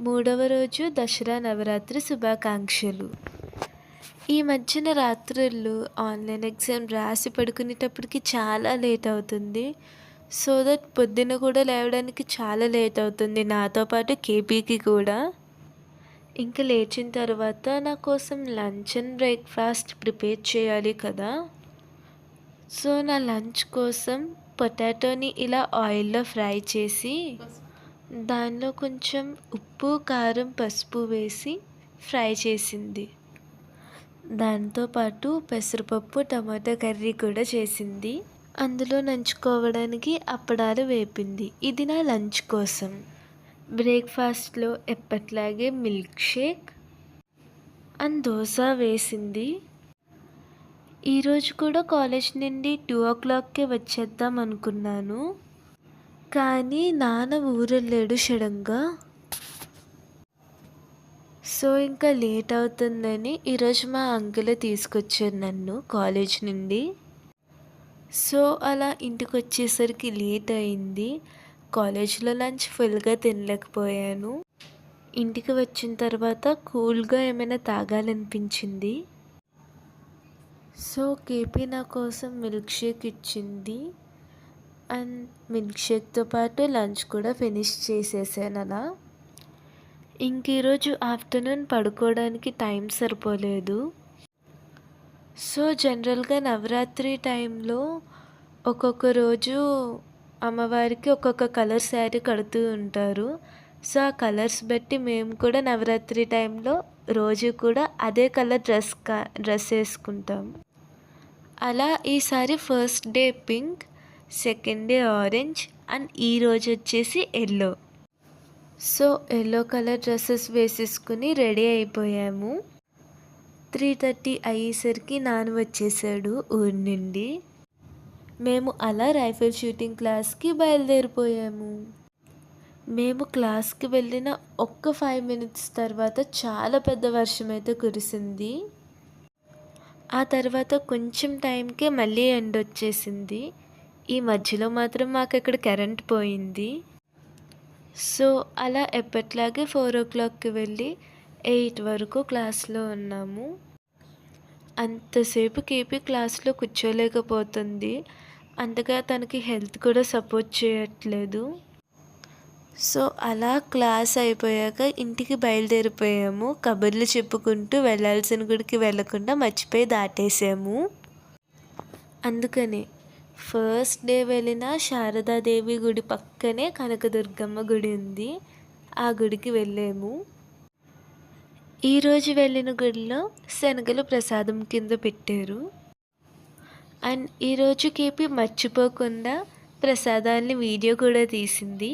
మూడవ రోజు దసరా నవరాత్రి శుభాకాంక్షలు. ఈ మధ్యన రాత్రుల్లో ఆన్లైన్ ఎగ్జామ్ రాసి పడుకునేటప్పటికి చాలా లేట్ అవుతుంది. సో దట్ పొద్దున్న కూడా లేవడానికి చాలా లేట్ అవుతుంది. నాతో పాటు కేపీకి కూడా. ఇంకా లేచిన తర్వాత నా కోసం లంచ్ అండ్ బ్రేక్ఫాస్ట్ ప్రిపేర్ చేయాలి కదా. సో నా లంచ్ కోసం పొటాటోని ఇలా ఆయిల్లో ఫ్రై చేసి దానిలో కొంచెం ఉప్పు కారం పసుపు వేసి ఫ్రై చేసింది. దాంతోపాటు పెసరపప్పు టమాటా కర్రీ కూడా చేసింది. అందులో నంచుకోవడానికి అప్పడాలు వేపింది. ఇది నా లంచ్ కోసం. బ్రేక్ఫాస్ట్లో ఎప్పట్లాగే మిల్క్ షేక్ అండ్ దోశ వేసింది. ఈరోజు కూడా కాలేజ్ నుండి టూ ఓ క్లాక్కే వచ్చేద్దాం అనుకున్నాను. కానీ నాన్న ఊరెళ్ళాడు సడన్గా. సో ఇంకా లేట్ అవుతుందని ఈరోజు మా అంకులే తీసుకొచ్చారు నన్ను కాలేజ్ నుండి. సో అలా ఇంటికి వచ్చేసరికి లేట్ అయింది. కాలేజ్లో లంచ్ ఫుల్గా తినలేకపోయాను. ఇంటికి వచ్చిన తర్వాత కూల్గా ఏమైనా తాగాలనిపించింది. సో కేపీ నా కోసం మిల్క్ షేక్ ఇచ్చింది. అండ్ మిల్క్ షేక్తో పాటు లంచ్ కూడా ఫినిష్ చేసేసాను అలా ఇంక ఈరోజు ఆఫ్టర్నూన్ పడుకోవడానికి టైం సరిపోలేదు. సో జనరల్గా నవరాత్రి టైంలో ఒక్కొక్క రోజు అమ్మవారికి ఒక్కొక్క కలర్ శారీ కడుతూ ఉంటారు. సో ఆ కలర్స్ బట్టి మేము కూడా నవరాత్రి టైంలో రోజు కూడా అదే కలర్ డ్రెస్ డ్రెస్ వేసుకుంటాం. అలా ఈసారి first day pink second day orange and ఈరోజు వచ్చేసి yellow. So yellow colour dresses వేసేసుకుని రెడీ అయిపోయాము. త్రీ థర్టీ అయ్యేసరికి నాన్న వచ్చేసాడు ఊరి నుండి. మేము అలా రైఫిల్ షూటింగ్ క్లాస్కి బయలుదేరిపోయాము. మేము క్లాస్కి వెళ్ళిన ఒక్క ఫైవ్ మినిట్స్ తర్వాత చాలా పెద్ద వర్షం అయితే కురిసింది. ఆ తర్వాత కొంచెం టైంకే మళ్ళీ ఎండ్ వచ్చేసింది ఈ మధ్యలో మాత్రం మాకు ఇక్కడ కరెంట్ పోయింది. సో అలా ఎప్పట్లాగే ఫోర్ ఓ క్లాక్కి వెళ్ళి ఎయిట్ వరకు క్లాస్లో ఉన్నాము. అంతసేపు కేపీ క్లాస్లో కూర్చోలేకపోతుంది. అంతగా తనకి హెల్త్ కూడా సపోర్ట్ చేయట్లేదు. సో అలా క్లాస్ అయిపోయాక ఇంటికి బయలుదేరిపోయాము. కబుర్లు చెప్పుకుంటూ వెళ్ళాల్సిన గుడికి వెళ్ళకుండా మర్చిపోయి దాటేసాము. అందుకని ఫస్ట్ డే వెళ్ళిన శారదాదేవి గుడి పక్కనే కనకదుర్గమ్మ గుడి ఉంది. ఆ గుడికి వెళ్ళాము. ఈరోజు వెళ్ళిన గుడిలో శనగలు ప్రసాదం కింద పెట్టారు. అండ్ ఈరోజు కేపీ మర్చిపోకుండా ప్రసాదాన్ని వీడియో కూడా తీసింది.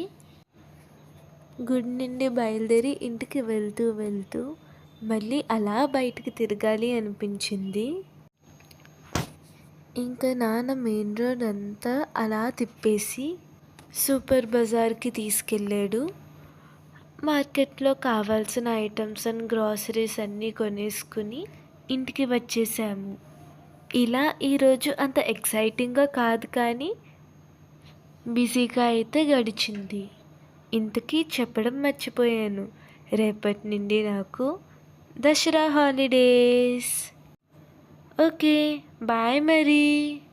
గుడి నుండి బయలుదేరి ఇంటికి వెళ్తూ వెళ్తూ మళ్ళీ అలా బయటికి తిరగాలి అనిపించింది. ఇంకా నాన్న మెయిన్ రోడ్ అంతా అలా తిప్పేసి సూపర్ బజార్కి తీసుకెళ్ళాడు. మార్కెట్లో కావాల్సిన ఐటమ్స్ అండ్ గ్రాసరీస్ అన్నీ కొనేసుకుని ఇంటికి వచ్చేసాము. ఇలా ఈరోజు అంత ఎక్సైటింగ్గా కాదు కానీ బిజీగా అయితే గడిచింది. ఇంతకీ చెప్పడం మర్చిపోయాను. రేపటి నుండి నాకు Dasara holidays. Okay, bye, Marie.